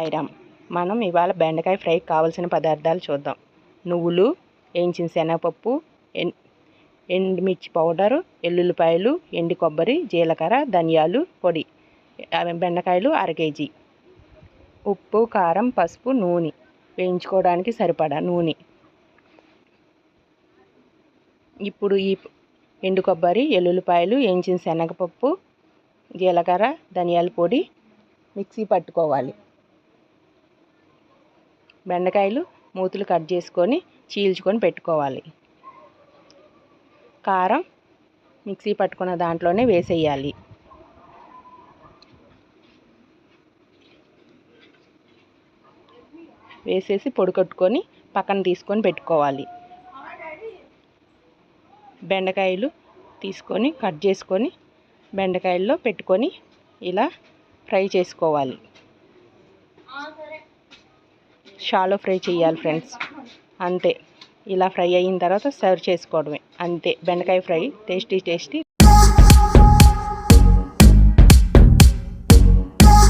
సాయిరామ్ మనం ఇవాళ బెండకాయ ఫ్రైకి కావాల్సిన పదార్థాలు చూద్దాం. నువ్వులు వేయించిన శనగపప్పు ఎన్ ఎండుమిర్చి పౌడరు ఎల్లుల్లిపాయలు ఎండి కొబ్బరి జీలకర్ర ధనియాలు పొడి బెండకాయలు అర కేజీ. ఉప్పు కారం పసుపు నూనె వేయించుకోవడానికి సరిపడా నూనె. ఇప్పుడు ఈ ఎండు కొబ్బరి ఎల్లుల్లిపాయలు వేయించిన శనగపప్పు జీలకర్ర ధనియాల పొడి మిక్సీ పట్టుకోవాలి. బెండకాయలు మూతులు కట్ చేసుకొని చీల్చుకొని పెట్టుకోవాలి. కారం మిక్సీ పట్టుకున్న దాంట్లోనే వేసేయాలి. వేసేసి పొడికట్టుకొని పక్కన తీసుకొని పెట్టుకోవాలి. బెండకాయలు తీసుకొని కట్ చేసుకొని బెండకాయల్లో పెట్టుకొని ఇలా ఫ్రై చేసుకోవాలి. షాలో ఫ్రై చేయాలి ఫ్రెండ్స్. అంతే. ఇలా ఫ్రై అయిన తర్వాత సర్వ్ చేసుకోవడమే. అంతే. బెండకాయ ఫ్రై. Tasty tasty.